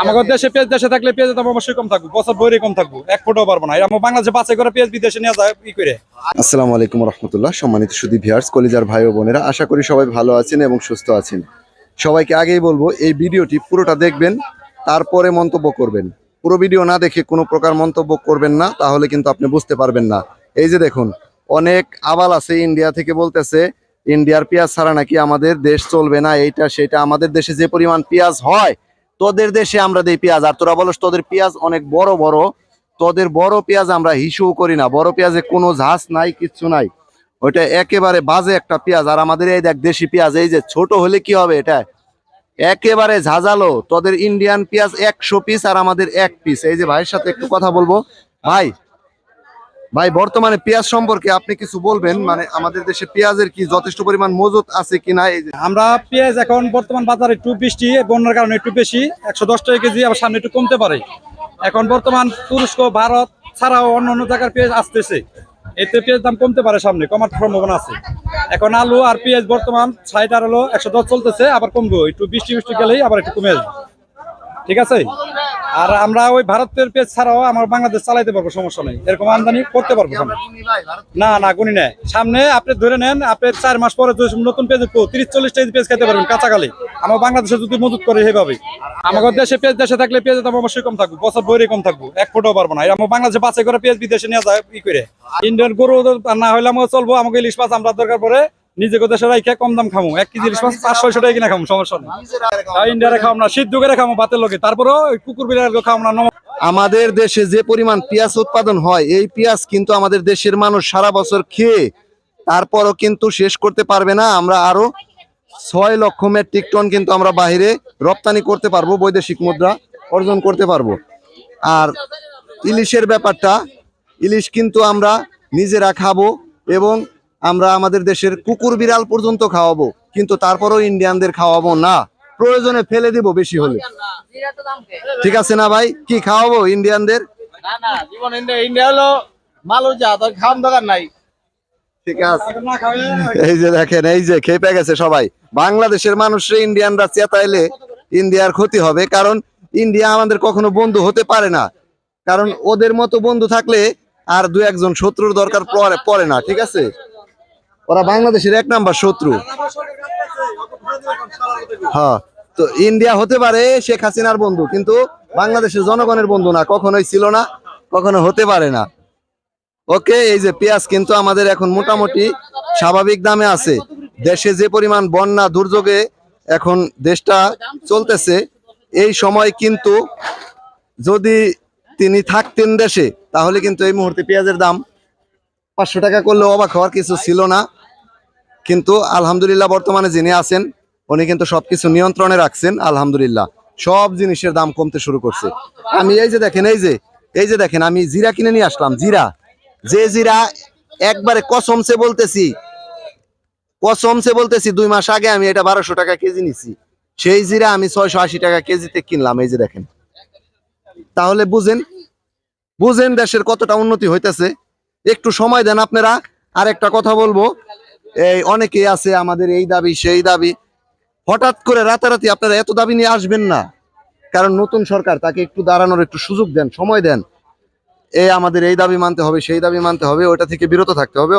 আমাদের দেশে পেঁয়াজ দেশে থাকলে পেঁয়াজের দাম অবশ্যই কম থাকব, বছর বইরে কম থাকব, এক ফুটও পারব না। আমরা বাংলাদেশে বাছাই করে পেঁয়াজ বিদেশে নিয়ে যায়, ই করে। আসসালামু আলাইকুম রহমতুল্লাহ, সম্মানিত সুদী ভিয়ার্স কলিজার ভাই ও বোনেরা, আশা করি সবাই ভালো আছেন এবং সুস্থ আছেন। সবাইকে আগেই বলব, এই ভিডিওটি পুরোটা দেখবেন, তারপরে মন্তব্য করবেন। পুরো ভিডিও না দেখে কোনো প্রকার মন্তব্য করবেন না, তাহলে কিন্তু আপনি বুঝতে পারবেন না। এই যে দেখুন, অনেক আবাল আছে ইন্ডিয়া থেকে বলতেছে, ইন্ডিয়ার পেঁয়াজ ছাড়া নাকি আমাদের দেশ চলবে না, এইটা সেটা আমাদের দেশে যে পরিমাণ পেঁয়াজ হয় তোদের দেশে আমরা দেই পেঁয়াজ, আর তোরা বলস তোদের পেঁয়াজ অনেক বড় বড়, তোদের বড় পেঁয়াজ আমরা হিসু করি না, বড় পেঁয়াজে কোনো ঝাঁস নাই, কিচ্ছু নাই। ওইটা একেবারে বাজে একটা পেঁয়াজ, আর আমাদের এই দেখ দেশি পেঁয়াজ, এই যে ছোট হলে কি হবে এটা? একেবারে ঝাঁঝালো, তোদের ইন্ডিয়ান পেঁয়াজ একশো পিস আর আমাদের এক পিস এই যে ভাইয়ের সাথে একটু কথা বলব। ভাই ভাই, বর্তমানে পেঁয়াজ সম্পর্কে আপনি কিছু বলবেন? মানে আমাদের দেশে পেঁয়াজের কি যথেষ্ট পরিমাণ মজুত আছে এই যে আমরা পেঁয়াজ এখন বর্তমান বাজারে একটু বৃষ্টি বন্যার কারণে একটু বেশি, একশো দশ টাকা কেজি, আবার সামনে একটু কমতে পারে। এখন বর্তমান তুরস্ক, ভারত ছাড়াও অন্য অন্য জায়গার পেঁয়াজ আসতেছে। এতে পেঁয়াজ দাম কমতে পারে সামনে, কমার সম্ভাবনা আছে। এখন আলু আর পেঁয়াজ বর্তমান ষাট হলো একশো দশ চলতেছে, আবার কমবো। একটু বৃষ্টি বৃষ্টি গেলেই আবার একটু কমে আসবে। ঠিক আছে? আর আমরা ওই ভারতের পেঁয়াজ ছাড়াও আমার বাংলাদেশ চালাইতে পারব সমস্যা নেই। এরকম আমদানি করতে পারব না না গুনি নেই। সামনে আপনি ধরে নেন আপনি চার মাস পরে নতুন পেঁয়াজ তিরিশ চল্লিশ কেজি পেঁয়াজ খেতে পারবেন কাঁচাকালে। আমার বাংলাদেশে যদি মজুত করে সেভাবে আমাদের দেশে পেঁয়াজ দেশে থাকলে পেঁয়াজের দাম অবশ্যই কম থাকব বছর বইরে কম থাকব এক ফুটও পারব না। আমার বাংলাদেশে বাছাই করে পেঁয়াজ বিদেশে নিয়ে যায় ই করে। ইন্ডিয়ান গরু না হলে আমাকে চলবো আমাকে ইলিশ মাছ আমরা দরকার পরে নিজেকে দেশে রাখে কম দাম খামো। এক কেজি ইলিশ মাছ পাঁচ ছয়শো টাকা কিনা খামো সমস্যা নেই। ইন্ডিয়ারে খাও না সিদ্ধ করে খামো ভাতের লোকে তারপরেও ওই কুকুর বিড়াল খাও না আমাদের দেশে যে পরিমাণ পেঁয়াজ উৎপাদন হয় এই পেঁয়াজ কিন্তু আমাদের দেশের মানুষ সারা বছর খেয়ে তারপরও কিন্তু শেষ করতে পারবে না। আমরা আরও ছয় লক্ষ মেট্রিক টন কিন্তু আমরা বাইরে রপ্তানি করতে পারব বৈদেশিক মুদ্রা অর্জন করতে পারব। আর ইলিশের ব্যাপারটা ইলিশ কিন্তু আমরা নিজেরা খাব এবং আমরা আমাদের দেশের কুকুর বিড়াল পর্যন্ত খাওয়াবো কিন্তু তারপরেও ইন্ডিয়ানদের খাওয়াবো না। প্রয়োজনে ফেলে দিব বেশি হলে। ঠিক আছে না ভাই? কি খাওয়াবো ইন্ডিয়ানদের? ঠিক আছে। এই যে দেখেন এই যে খেপে গেছে সবাই। বাংলাদেশের মানুষরা ইন্ডিয়ানরা চেতাইলে ইন্ডিয়ার ক্ষতি হবে কারণ ইন্ডিয়া আমাদের কখনো বন্ধু হতে পারে না। কারণ ওদের মতো বন্ধু থাকলে আর দু একজন শত্রুর দরকার পড়ে না ঠিক আছে? ওরা বাংলাদেশের এক নাম্বার শত্রু। হ্যাঁ তো ইন্ডিয়া হতে পারে শেখ হাসিনার বন্ধু, কিন্তু বাংলাদেশের জনগণের বন্ধু না, কখনোই ছিল না, কখনো হতে পারে না। ওকে, এই যে পেঁয়াজ কিন্তু আমাদের এখন মোটামুটি স্বাভাবিক দামে আছে। দেশে যে পরিমাণ বন্যা, দুর্যোগে এখন দেশটা চলতেছে, এই সময় কিন্তু যদি তিনি থাকতেন দেশে, তাহলে কিন্তু এই মুহূর্তে পেঁয়াজের দাম পাঁচশো টাকা করলে অবাক হওয়ার কিছু ছিল না। কিন্তু আলহামদুলিল্লাহ বর্তমানে যিনি আছেন, উনি কিন্তু সবকিছু নিয়ন্ত্রণে রাখছেন, আলহামদুলিল্লাহ। সব জিনিসের দাম কমতে শুরু করছে। আমি এই যে দেখেন, এই যে এই যে দেখেন, আমি জিরা কিনে নিয়ে আসলাম, জিরা। যে জিরা একবারে কসমসে বলতেছি কসমসে বলতেছি, দুই মাস আগে আমি এটা বারোশো টাকা কেজি নিছি। সেই জিরা আমি ছয়শো আশি টাকা কেজিতে কিনলাম, এই যে দেখেন। তাহলে বুঝেন বুঝেন দেশের কতটা উন্নতি হইতেছে। একটু সময় দেন আপনারা আর একটা কথা বলব। এই অনেকে আছে আমাদের এই দাবি, সেই দাবি। হঠাৎ করে রাতারাতি আপনারা এত দাবি নিয়ে আসবেন না। কারণ নতুন সরকার, তাকে একটু দাঁড়ানোর একটু সুযোগ দেন, সময় দেন। এ আমাদের এই দাবি মানতে হবে, সেই দাবি মানতে হবে, ওটা থেকে বিরত থাকতে হবে।